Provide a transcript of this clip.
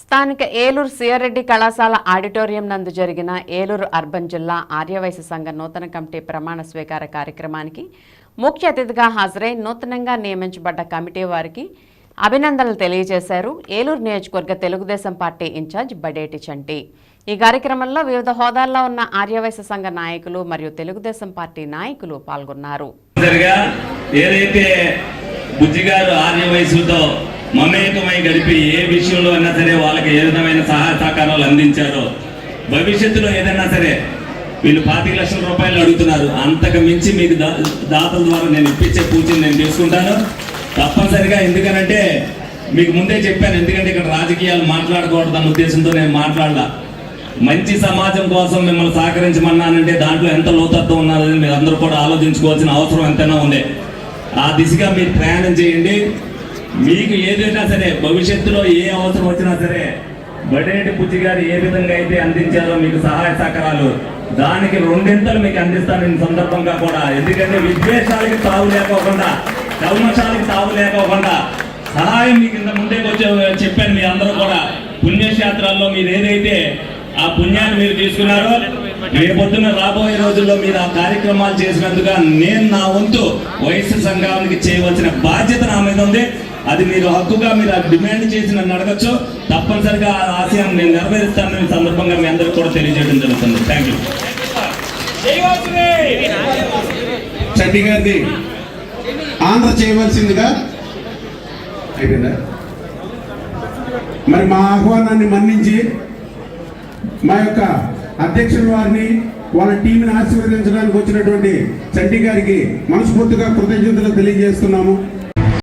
స్థానిక ఏలూరు సియారెడ్డి కళాశాల ఆడిటోరియం నందు జరిగిన ఏలూరు అర్బన్ జిల్లా ఆర్యవైశ్య సంఘ నూతన కమిటీ ప్రమాణ స్వీకార కార్యక్రమానికి ముఖ్య అతిథిగా హాజరై నూతనంగా నియమించబడ్డ కమిటీ వారికి అభినందనలు తెలియజేశారు. ఏలూరు నియోజకవర్గ తెలుగుదేశం పార్టీ ఇన్ఛార్జ్ బడేటి చంటి. ఈ కార్యక్రమంలో వివిధ హోదాల్లో ఉన్న ఆర్యవైశ్య సంఘ నాయకులు మరియు తెలుగుదేశం పార్టీ నాయకులు పాల్గొన్నారు. ఏదైతే బుజ్జిగారు మమేకమై గడిపి ఏ విషయంలో అయినా సరే వాళ్ళకి ఏ విధమైన సహాయ సహకారాలు అందించారో భవిష్యత్తులో ఏదైనా సరే వీళ్ళు పాతిక లక్షల రూపాయలు అడుగుతున్నారు. అంతకు మించి మీకు దా- దాతల ద్వారా నేను ఇప్పించే పూజను నేను తీసుకుంటాను. తప్పనిసరిగా ఎందుకనంటే మీకు ముందే చెప్పాను ఎందుకంటే ఇక్కడ రాజకీయాలు మాట్లాడకూడదు అన్న ఉద్దేశంతో నేను మాట్లాడలా. మంచి సమాజం కోసం మిమ్మల్ని సహకరించమన్నానంటే దాంట్లో ఎంత లోతత్వం ఉన్నదని మీరు అందరూ కూడా ఆలోచించుకోవాల్సిన అవసరం ఎంతైనా ఉంది. ఆ దిశగా మీరు ప్రయాణం చేయండి. మీకు ఏదైనా సరే భవిష్యత్తులో ఏ అవసరం వచ్చినా సరే బడేటి పుచ్చి గారు ఏ విధంగా అయితే అందించారో మీకు సహాయ సహకారాలు దానికి రెండింతలు మీకు అందిస్తాను ఈ సందర్భంగా కూడా. ఎందుకంటే విద్వేషాలకి తావు లేకోకుండా కల్మషాలకి తావు లేకోకుండా సహాయం మీకు ఇంత ముందే వచ్చే చెప్పాను మీ అందరూ కూడా. పుణ్యక్షేత్రాల్లో మీరు ఏదైతే ఆ పుణ్యాన్ని మీరు తీసుకున్నారో రేపొద్దున రాబోయే రోజుల్లో మీరు ఆ కార్యక్రమాలు చేసినందుగా నేను నా వంతు వయస్సు సంఘానికి చేయవలసిన బాధ్యత నా మీద ఉంది. అది మీరు హక్కుగా మీరు డిమాండ్ చేసి నన్ను అడగచ్చు. తప్పనిసరిగా ఆ ఆశయం నేను నెరవేరుస్తానని సందర్భంగా మీ అందరికి కూడా తెలియజేయడం జరుగుతుంది. థ్యాంక్ యూ చెడ్డి గారిది ఆంధ్ర చేయవలసిందిగా అయిపోయిందా? మరి మా ఆహ్వానాన్ని మన్నించి మా యొక్క అధ్యక్షుల వారిని వాళ్ళ టీంని ఆశీర్వదించడానికి వచ్చినటువంటి చంటి గారికి మనస్ఫూర్తిగా కృతజ్ఞతలు తెలియజేస్తున్నాము.